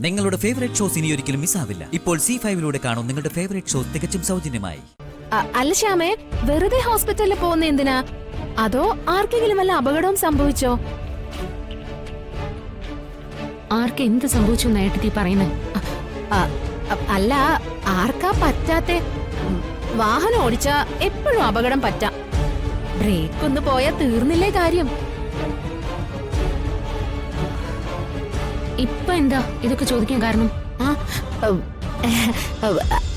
നിങ്ങളുടെ favourite shows ഇനി ഒരിക്കലും മിസ്സാവില്ല ഇപ്പോൾ സി ഫൈവിലൂടെ കാണും നിങ്ങളുടെ ഫേവറേറ്റ് ഷോസ് തികച്ചും സൗജന്യമായി. അ- അല്ല ശ്യാമേ വെറുതെ ഹോസ്പിറ്റലിൽ പോകുന്ന എന്തിനാ? അതോ ആർക്കെങ്കിലും വല്ല അപകടവും സംഭവിച്ചോ? ആർക്ക് എന്ത് സംഭവിച്ചു നേട്ടത്തി പറയുന്നത് അ- അ- അല്ല ആർക്കാ പറ്റാത്തെ? ഉം, വാഹനം ഓടിച്ച എപ്പോഴും അപകടം പറ്റാം. ബ്രേക്ക് ഒന്ന് പോയാ തീർന്നില്ലേ കാര്യം. ഇപ്പൊ എന്താ ഇതൊക്കെ ചോദിക്കാൻ കാരണം? ആ,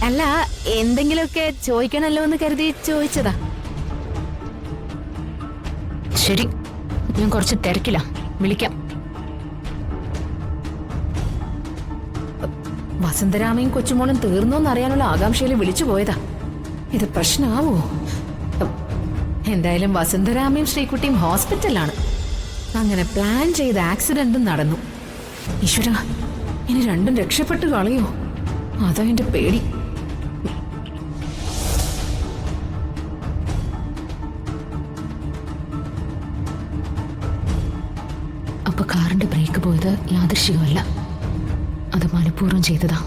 അല്ല എന്തെങ്കിലുമൊക്കെ ചോദിക്കണല്ലോ എന്ന് കരുതി ചോദിച്ചതാ. ശരി ഞാൻ കുറച്ച് തിരക്കില്ല വിളിക്കാം. വസന്തരാമയും കൊച്ചുമോളും തീർന്നോന്ന് അറിയാനുള്ള ആകാംക്ഷയിൽ വിളിച്ചു പോയതാ. ഇത് പ്രശ്നമാവോ? എന്തായാലും വസന്തരാമയും ശ്രീകുട്ടിയും ഹോസ്പിറ്റലാണ് അങ്ങനെ പ്ലാൻ ചെയ്ത ആക്സിഡന്റും നടന്നു. ഈശ്വര ഇനി രണ്ടും രക്ഷപ്പെട്ട് കളയോ? അതാ എന്റെ പേടി. അപ്പൊ കാറിന്റെ ബ്രേക്ക് പോയത് യാദൃശികമല്ല. അത് മനഃപൂർവം ചെയ്തതാ.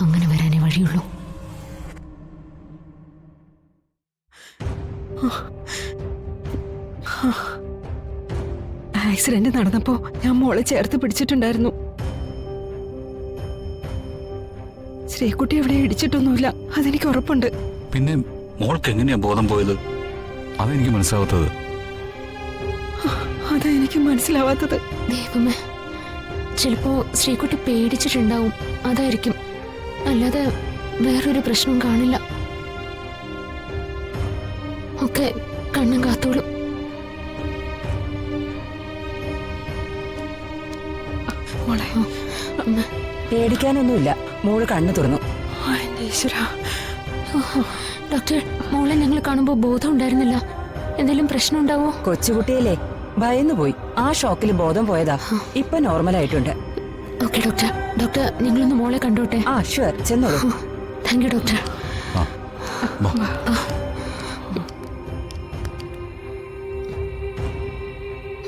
അങ്ങനെ വരാനേ വഴിയുള്ളൂ. ആക്സിഡന്റ് നടന്നപ്പോ ഞാൻ മോളെ ചേർത്ത് പിടിച്ചിട്ടുണ്ടായിരുന്നു. ശ്രീകുട്ടി ഇവിടെ ഇടിച്ചിട്ടൊന്നുമില്ല. അതെനിക്ക് ഉറപ്പുണ്ട്. പിന്നെ മോൾക്ക് എങ്ങനെയാ ബോധം പോയത്? അതെനിക്ക് മനസ്സിലാവാത്തത്. അതാ എനിക്ക് മനസ്സിലാവാത്തത്. ദൈവമേ ചിലപ്പോ ശ്രീകുട്ടി പേടിച്ചിട്ടുണ്ടാവും. അതായിരിക്കും. അല്ലാതെ വേറൊരു പ്രശ്നവും കാണില്ല. ഒക്കെ കണ്ണും കാത്തോളും. മോളെ. പേടിക്കാനൊന്നുമില്ല. മോൾ കണ്ണു തുറന്നു. ഡോക്ടർ മോളെ ഞങ്ങൾ കാണുമ്പോൾ ബോധം ഉണ്ടായിരുന്നില്ല. എന്തെങ്കിലും പ്രശ്നം ഉണ്ടാവോ? കൊച്ചുകുട്ടിയല്ലേ ഭയന്നു പോയി ആ ഷോക്കിൽ ബോധം പോയതാ. ഇപ്പൊ നോർമൽ ആയിട്ടുണ്ട് ഓക്കെ ഡോക്ടർ ഡോക്ടർ നിങ്ങളൊന്ന് മോളെ കണ്ടോട്ടെ? ആ ഷുവർ ചെന്നോളൂ. താങ്ക് യു ഡോക്ടർ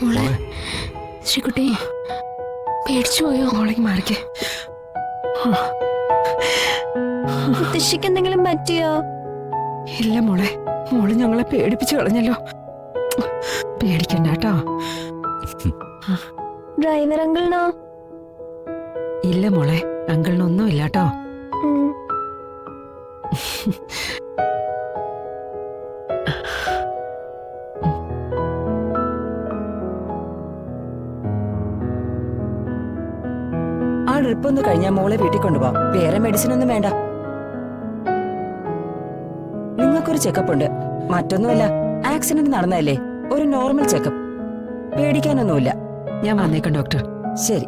മോളെ. ശ്രീകുട്ടി പേടിച്ചു പോയോ? മോളേക്ക് മാറിക്കേ. മുത്തശ്ശിക്ക് എന്തെങ്കിലും പറ്റിയോ? ഇല്ല മോളെ. മോൾ ഞങ്ങളെ പേടിപ്പിച്ചു കളഞ്ഞല്ലോ. പേടിക്കണ്ട കേട്ടോ. ഡ്രൈവർ അങ്കിളിനോ? ഇല്ല മോളെ. അങ്കിളിനൊന്നും ഇല്ല കേട്ടോ ട്രിപ്പ് ഒന്ന് കഴിഞ്ഞാൽ മോളെ വീട്ടിൽ കൊണ്ടുപോവാം വേറെ മെഡിസിൻ ഒന്നും വേണ്ട. നിങ്ങൾക്കൊരു ചെക്കപ്പ് ഉണ്ട്. മറ്റൊന്നുമല്ല ആക്സിഡന്റ് നടന്നതല്ലേ? ഒരു നോർമൽ ചെക്കപ്പ് പേടിക്കാനൊന്നുമില്ല. ഞാൻ വന്നേക്കാം ഡോക്ടർ ശരി.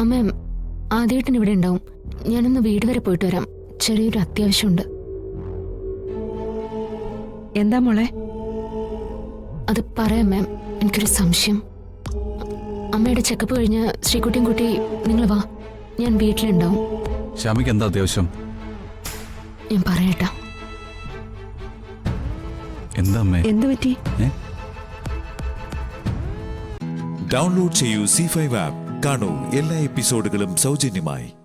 അമ്മ ആദ്യമായിട്ട് ഇവിടെ ഉണ്ടാവും. ഞാനൊന്ന് വീട് വരെ പോയിട്ട് വരാം. ചെറിയൊരു അത്യാവശ്യമുണ്ട്. എന്താ മോളെ? അത് പറയാം മാം എനിക്കൊരു സംശയം. അമ്മയുടെ ചെക്കപ്പ് കഴിഞ്ഞ് ശ്രീകുട്ടിയും കുട്ടി നിങ്ങൾ വാ. ഞാൻ വീട്ടിലുണ്ടാവും. ശ്യാമിക്ക് എന്താ അത്യാവശ്യം? ഞാൻ പറയട്ടാ. എന്താ അമ്മേ? എന്തു പറ്റി? ഡൗൺലോഡ് ചെയ്യൂ സി ഫൈവ് ആപ്പ് കാണൂ എല്ലാ എപ്പിസോഡുകളും സൗജന്യമായി.